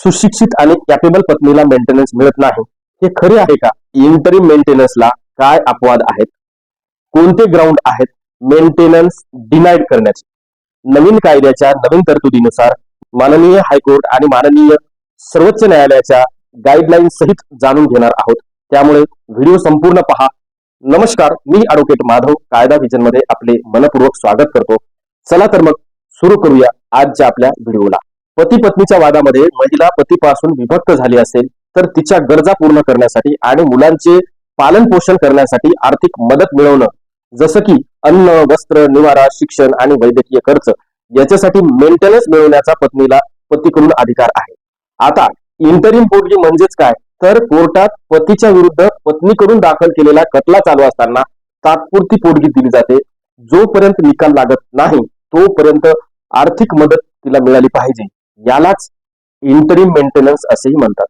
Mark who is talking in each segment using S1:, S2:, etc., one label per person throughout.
S1: सुशिक्षित आणि कॅपेबल पत्नीला मेंटेनन्स मिळत नाही. हे खरे आहे का? इंटरिम मेंटेनन्सला काय अपवाद आहेत? कोणते ग्राउंड आहेत मेंटेनन्स डिनाईड करण्याचे? नवीन कायद्याच्या नवीन तरतुदीनुसार माननीय हायकोर्ट आणि माननीय सर्वोच्च न्यायालयाच्या गाईडलाईन सहित जाणून घेणार आहोत. त्यामुळे व्हिडिओ संपूर्ण पहा. नमस्कार मी ऍडव्होकेट माधव कायदा विजनमध्ये आपले मनपूर्वक स्वागत करतो. चला तर मग सुरू करूया आजच्या आपल्या व्हिडिओला. पती पत्नीच्या वादामध्ये महिला पतीपासून विभक्त झाली असेल तर तिच्या गरजा पूर्ण करण्यासाठी आणि मुलांचे पालन पोषण करण्यासाठी आर्थिक मदत मिळवणं जसं की अन्न वस्त्र निवारा शिक्षण आणि वैद्यकीय खर्च याच्यासाठी मेंटेनन्स मिळवण्याचा पत्नीला पतीकडून अधिकार आहे. आता इंटरिम पोटगी म्हणजेच काय? तर कोर्टात पतीच्या विरुद्ध पत्नीकडून दाखल केलेला खटला चालू असताना तात्पुरती पोटगी दिली जाते. जोपर्यंत निकाल लागत नाही तोपर्यंत आर्थिक मदत तिला मिळाली पाहिजे. यालाच इंटरिम मेंटेनन्स असेही म्हणतात.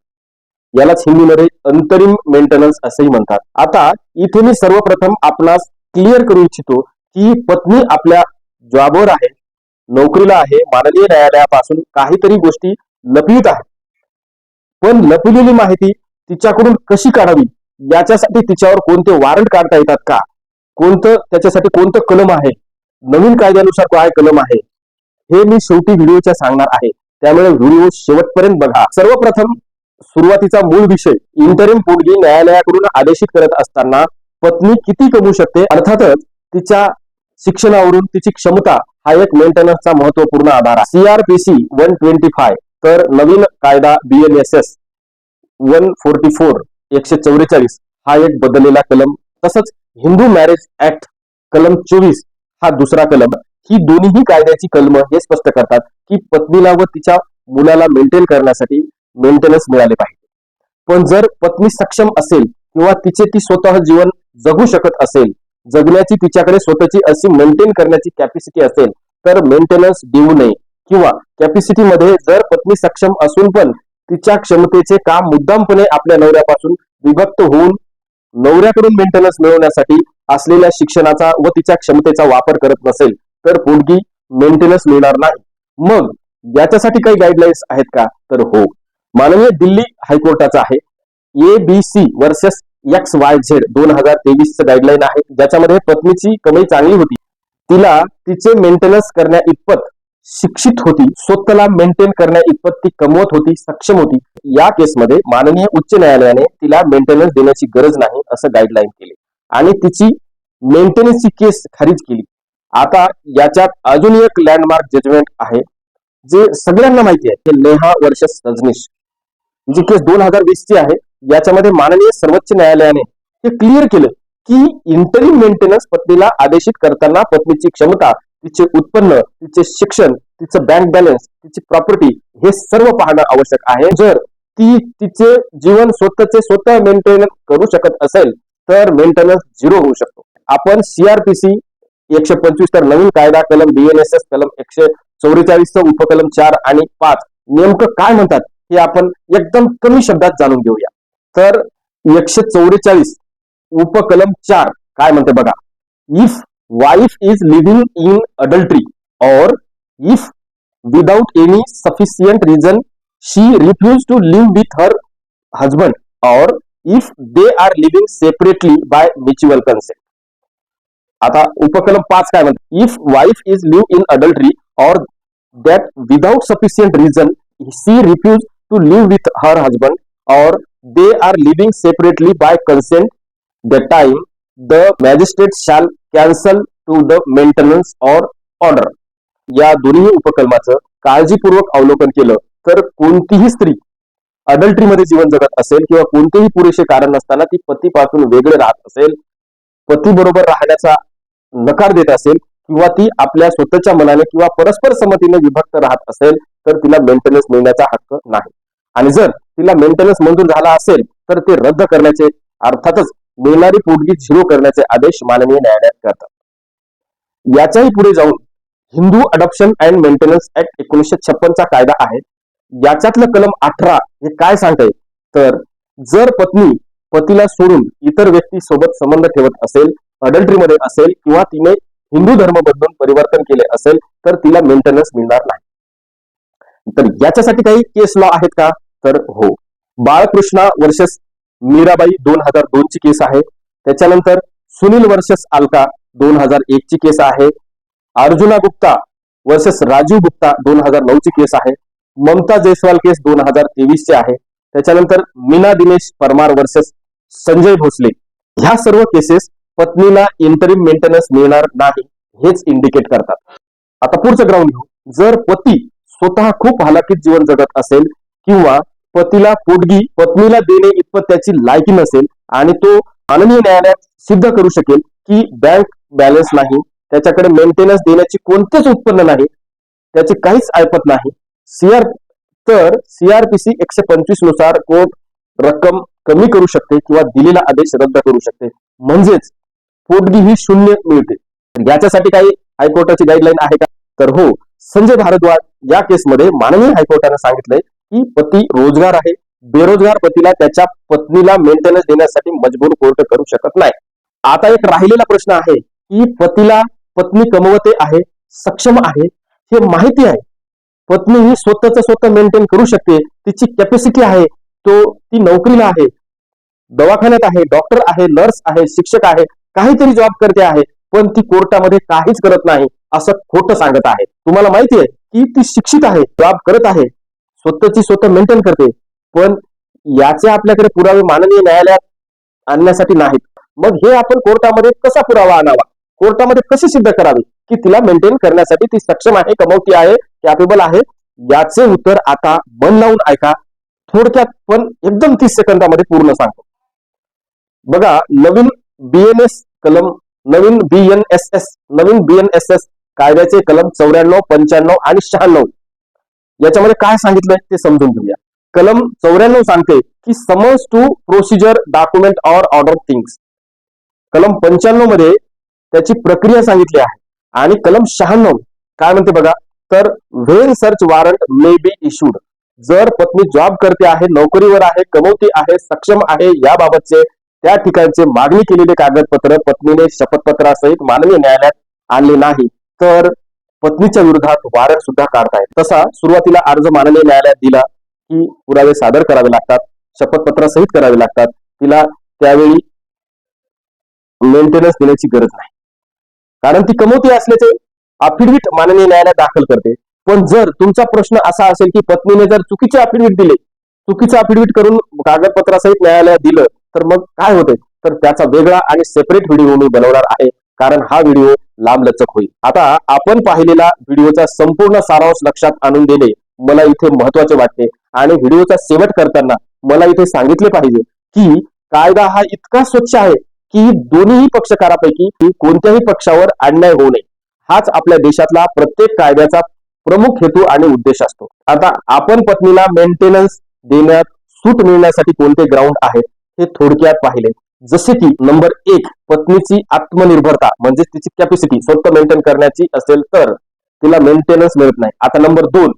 S1: यालाच हिंदीमध्ये अंतरिम मेंटेनन्स असेही म्हणतात. आता इथे मी सर्वप्रथम आपणास क्लिअर करू इच्छितो की पत्नी आपल्या जॉबवर आहे नोकरीला आहे माननीय न्यायालयापासून काहीतरी गोष्टी लपवित आहे. पण लपविलेली माहिती तिच्याकडून कशी काढावी? याच्यासाठी तिच्यावर कोणते वॉरंट काढता येतात का? कोणतं त्याच्यासाठी कोणतं कलम आहे? नवीन कायद्यानुसार काय कलम आहे. हे मी शेवटी व्हिडिओच्या सांगणार आहे. त्यामुळे व्हिडिओ शेवटपर्यंत बघा. सर्वप्रथम सुरुवातीचा मूळ विषय इंटरिम पोटगी न्यायालयाकडून आदेशित करत असताना पत्नी किती कमवू शकते? अर्थातच तिच्या शिक्षणावरून तिची क्षमता हा एक मेंटेनन्सचा महत्त्वपूर्ण आधार आहे. सीआरपीसी वन ट्वेंटी फाय तर नवीन कायदा बीएनएसएस वन फोर्टी फोर एकशे चौवेचाळीस हा एक बदललेला कलम. तसंच हिंदू मॅरेज ऍक्ट कलम चोवीस हा दुसरा कलम. ही दोन्ही कायद्याची कलम हे स्पष्ट करतात की पत्नीला व तिच्या मुलाला मेंटेन करण्यासाठी मेंटेनन्स मिळाले पाहिजे. पण जर पत्नी सक्षम असेल किंवा तिचे ती स्वतः जीवन जगू शकत असेल जगण्याची तिच्याकडे स्वतःची अशी मेंटेन करण्याची कॅपॅसिटी असेल तर मेंटेनन्स देऊ नये. किंवा कॅपॅसिटी मध्ये जर पत्नी सक्षम असून पण तिच्या क्षमतेचे काम मुद्दामपणे आपल्या नवऱ्यापासून विभक्त होऊन नवऱ्याकडून मेंटेनन्स मिळवण्यासाठी असलेल्या शिक्षणाचा व तिच्या क्षमतेचा वापर करत नसेल तर पोटगी मेंटेनन्स मिळणार नाही. मग याच्यासाठी काही गाईडलाईन्स आहेत का? तर हो. माननीय दिल्ली हायकोर्टाचा आहे. A B C versus X Y Z दोन हजार तेवीस गाईडलाईन आहे. ज्याच्यामध्ये पत्नीची कमाई चांगली होती. तिला तिचे मेंटेनन्स करण्या इतपत शिक्षित होती. स्वतःला मेंटेन करण्या इतपत ती कमवत होती सक्षम होती. या केसमध्ये माननीय उच्च न्यायालयाने तिला मेंटेनन्स देण्याची गरज नाही असं गाईडलाईन केले. आणि तिची मेंटेनन्सची केस खारिज केली. आता याच्यात अजून एक लँडमार्क जजमेंट आहे जे सगळ्यांना माहिती आहे ते नेहा वर्षस रजनीश जी केस दोन हजार वीस ची आहे याच्यामध्ये माननीय सर्वोच्च न्यायालयाने हे क्लिअर केलं की इंटरिम मेंटेनन्स पत्नीला आदेशित करताना पत्नीची क्षमता तिचे उत्पन्न तिचे शिक्षण तिचं बँक बॅलन्स तिची प्रॉपर्टी हे सर्व पाहणं आवश्यक आहे. जर ती तिचे जीवन स्वतःचे स्वतः मेंटेन करू शकत असेल तर मेंटेनन्स झिरो होऊ शकतो. आपण सीआरपीसी एकशे पंचवीस तर नवीन कायदा कलम बीएनएसएस कलम एकशे चौवेचाळीस उपकलम चार आणि पाच नेमकं काय म्हणतात हे आपण एकदम कमी शब्दात जाणून घेऊया. तर एकशे चौवेचाळीस उपकलम चार काय म्हणते बघा? If wife is living in adultery और if without any sufficient reason she refuse to live with her husband और if they are living separately by mutual consent आता उपकलम पाच काय म्हणतात? If wife is live in adultery और that without sufficient reason she refuse to live with her husband और they are living separately by consent the time the magistrate shall cancel to the maintenance or order या दोन्ही उपकलमाचं काळजीपूर्वक अवलोकन केलं तर कोणतीही स्त्री अडल्ट्रीमध्ये जीवन जगत असेल किंवा कोणतेही पुरेसे कारण नसताना ती पतीपासून वेगळे राहत असेल पती बरोबर राहण्याचा नकार देत असेल किंवा ती आपल्या स्वतःच्या मनाने किंवा परस्पर संमतीने विभक्त राहत असेल तर तिला मेंटेनन्स मिळण्याचा हक्क नाही. आणि जर तिला मेंटेनन्स मंजूर झाला असेल तर ते रद्द करण्याचे अर्थातच मिळणारी पोटगी झिरो करण्याचे आदेश माननीय न्यायालयात करतात. याच्याही पुढे जाऊन Hindu adoption and maintenance act एकोणीसशे छप्पनचा कायदा आहे. याच्यातलं कलम अठरा हे काय सांगते तर जर पत्नी पतीला सोडून इतर व्यक्ती सोबत संबंध ठेवत असेल अडल्ट्रीमध्ये असेल किंवा तिने हिंदू धर्म बदलून परिवर्तन केले असेल तर तिला मेंटेनन्स मिळणार नाही. तर याच्यासाठी काही केस लॉ आहेत का? तर हो. बाळकृष्णा वर्षस मीराबाई दोन हजार दोन ची केस आहे. त्याच्यानंतर सुनील वर्षस अलका दोन हजार एक ची केस आहे. अर्जुना गुप्ता वर्सेस राजीव गुप्ता दोन हजार नऊ ची केस आहे. ममता जयस्वाल केस दोन हजार तेवीस ची आहे. त्याच्यानंतर मीना दिनेश परमार वर्सेस संजय भोसले. ह्या सर्व केसेस पत्नीला इंटरिम मेंटेनन्स मिळणार नाही हेच इंडिकेट करतात. आता पुढचं ग्राउंड घेऊ. जर पती स्वतः खूप हालाकीत जीवन जगत असेल किंवा पतीला पोटगी पत्नीला देणे इतपत त्याची लायकी नसेल आणि तो माननीय न्यायालयात सिद्ध करू शकेल की बँक बॅलन्स नाही त्याच्याकडे मेंटेनन्स देण्याची कोणतेच उत्पन्न नाही त्याचे काहीच ऐपत नाही सीआर तर सीआरपीसी एकशे पंचवीसनुसार कोर्ट रक्कम कमी करू शकते किंवा दिलेला आदेश रद्द करू शकते. म्हणजेच पोटगी ही शून्य मिळते. याच्यासाठी काही हायकोर्टाची गाईडलाईन आहे का? तर हो संजय भारद्वाज या केसमध्ये माननीय हायकोर्टाने सांगितलंय की पती रोजगार आहे. बेरोजगार पतीला त्याच्या पत्नीला मेंटेनन्स देण्यासाठी मजबूर कोर्ट करू शकत नाही. आता एक राहिलेला प्रश्न आहे की पतीला पत्नी कमवते आहे सक्षम आहे हे माहिती आहे. पत्नी ही स्वतःच स्वतः मेंटेन करू शकते. तिची कॅपॅसिटी आहे तो ती नोकरीला आहे. दवाखान्यात आहे डॉक्टर आहे नर्स आहे शिक्षक आहे. काहीतरी जॉब करते आहे पण ती कोर्टामध्ये काहीच करत नाही असं खोटं सांगत आहे. तुम्हाला माहिती आहे की ती शिक्षित आहे जॉब करत आहे स्वतःची स्वतः मेंटेन करते पण याचे आपल्याकडे पुरावे माननीय न्यायालयात आणण्यासाठी नाहीत. मग हे आपण कोर्टामध्ये कसा पुरावा आणावा? कोर्टामध्ये कसे सिद्ध करावे? की तिला मेंटेन करण्यासाठी ती सक्षम आहे कमवती आहे कॅपेबल आहे? याचे उत्तर आता मन लावून ऐका. थोडक्यात पण एकदम तीस सेकंदामध्ये पूर्ण सांगतो. बघा नवीन बीएनएस कलम नवीन बीएनएसएस नवीन बीएनएसएस कायद्याचे कलम चौऱ्याण्णव पंच्याण्णव आणि शहाण्णव. याच्यामध्ये काय सांगितलंय ते समजून घेऊया. कलम चौऱ्याण्णव सांगते की summons to procedure document or order things कलम पंच्याण्णवमध्ये त्याची प्रक्रिया सांगितली आहे. आणि कलम शहाण्णव काय म्हणते बघा? तर when search warrant may be issued जर पत्नी जॉब करते आहे नोकरीवर आहे कमवती आहे सक्षम आहे याबाबतचे त्या ठिकाणचे मागणी केलेले कागदपत्र पत्नीने शपथपत्रासहित माननीय न्यायालयात आणले नाही. तर पत्नीच्या विरोधात वारंट सुद्धा काढतायत. तसा सुरुवातीला अर्ज माननीय न्यायालयात दिला की पुरावे सादर करावे लागतात शपथपत्रासहित करावे लागतात. तिला त्यावेळी मेंटेनन्स देण्याची गरज नाही. कारण ती कमवती असल्याचे अफिडेविट माननीय न्यायालयात दाखल करते. पण जर तुमचा प्रश्न असा असेल की पत्नीने जर चुकीचे अफिडेविट दिले चुकीचं अफिडेविट करून कागदपत्रासहित न्यायालयात दिलं तर मग काय होते तर त्याचा वेगळा आणि सेपरेट व्हिडिओ मी बनवणार आहे. कारण हा व्हिडिओ लांबलचक होईल. आता आपण पाहिलेला व्हिडिओचा संपूर्ण सारांश लक्षात आणून देणे मला इथे महत्त्वाचे वाटते. आणि व्हिडिओचा शेवट करताना मला इथे सांगितले पाहिजे की कायदा हा इतका स्वच्छ आहे की दोन्ही पक्षकारापैकी कोणत्याही पक्षावर अन्याय होऊ नये. हाच आपल्या देशातला प्रत्येक कायद्याचा प्रमुख हेतू आणि उद्देश असतो. आता आपण पत्नीला मेंटेनन्स देण्यात सूट मिळण्यासाठी कोणते ग्राउंड आहेत? हे थोडक्यात पाहिले. जसे की नंबर एक पत्नीची आत्मनिर्भरता म्हणजे तिची कॅपॅसिटी स्वतः मेंटेन करण्याची असेल तर तिला मेंटेनन्स मिळत नाही. आता नंबर दोन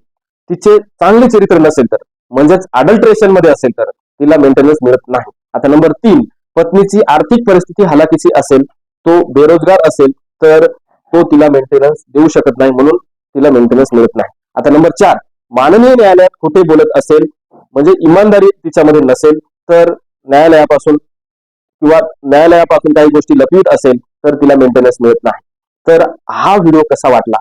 S1: तिचे चांगले चरित्र नसेल तर म्हणजेच अडल्ट्रेशनमध्ये असेल तर तिला मेंटेनन्स मिळत नाही. आता नंबर तीन पत्नीची आर्थिक परिस्थिती हलाखीची असेल तो बेरोजगार असेल तर तो तिला मेंटेनन्स देऊ शकत नाही म्हणून तिला मेंटेनन्स मिळत नाही. आता नंबर चार माननीय न्यायालयात खोटे बोलत असेल म्हणजे इमानदारी तिच्यामध्ये नसेल तर न्यायालयापासून किंवा न्यायालयापासून काही गोष्टी लपवीत असेल तर तिला मेंटेनन्स मिळत नाही. तर हा व्हिडिओ कसा वाटला?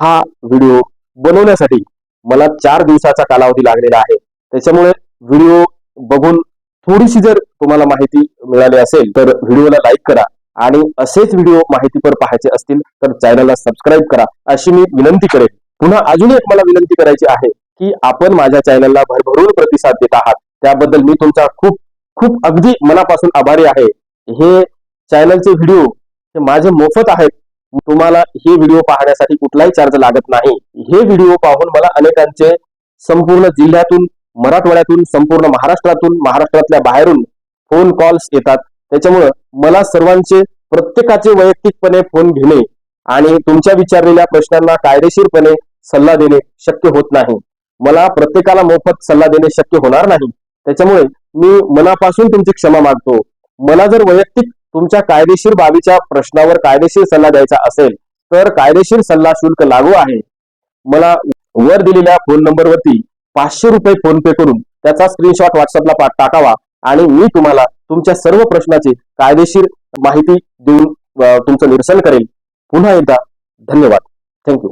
S1: हा व्हिडिओ बनवण्यासाठी मला चार दिवसाचा कालावधी लागलेला आहे. त्याच्यामुळे व्हिडिओ बघून थोडीशी जर तुम्हाला माहिती मिळाली असेल तर व्हिडिओला लाईक करा आणि असेच व्हिडिओ माहितीपर पाहायचे असतील तर चॅनलला सबस्क्राईब करा. अशी मी विनंती करेन. पुन्हा अजून एक मला विनंती करायची आहे की आपण माझ्या चॅनलला भरभरून प्रतिसाद देत आहात. त्याबद्दल मी तुमचा खूप खूप अगदी मनापासून आभारी आहे. हे चॅनलचे व्हिडिओ हे माझे मोफत आहेत. तुम्हाला हे व्हिडिओ पाहण्यासाठी कुठलाही चार्ज लागत नाही. हे व्हिडिओ पाहून मला अनेकांचे संपूर्ण जिल्ह्यातून मराठवाड्यातून संपूर्ण महाराष्ट्रातून महाराष्ट्रातल्या बाहेरून फोन कॉल्स येतात. त्याच्यामुळं मला सर्वांचे प्रत्येकाचे वैयक्तिकपणे फोन घेणे आणि तुमच्या विचारलेल्या प्रश्नांना कायदेशीरपणे सल्ला देणे शक्य होत नाही. मला प्रत्येकाला मोफत सल्ला देणे शक्य होणार नाही. त्याच्यामुळे मी मनापासून तुमची क्षमा मागतो. मला जर वैयक्तिक तुमच्या कायदेशीर बाबीच्या प्रश्नावर कायदेशीर सल्ला द्यायचा असेल तर कायदेशीर सल्ला शुल्क लागू आहे. मला वर दिलेल्या फोन नंबरवरती पाचशे रुपये फोन पे करून त्याचा स्क्रीनशॉट व्हॉट्सअपला टाकावा आणि मी तुम्हाला तुमच्या सर्व प्रश्नाची कायदेशीर माहिती देऊन तुमचं निरसन करेल. पुन्हा एकदा धन्यवाद. थँक्यू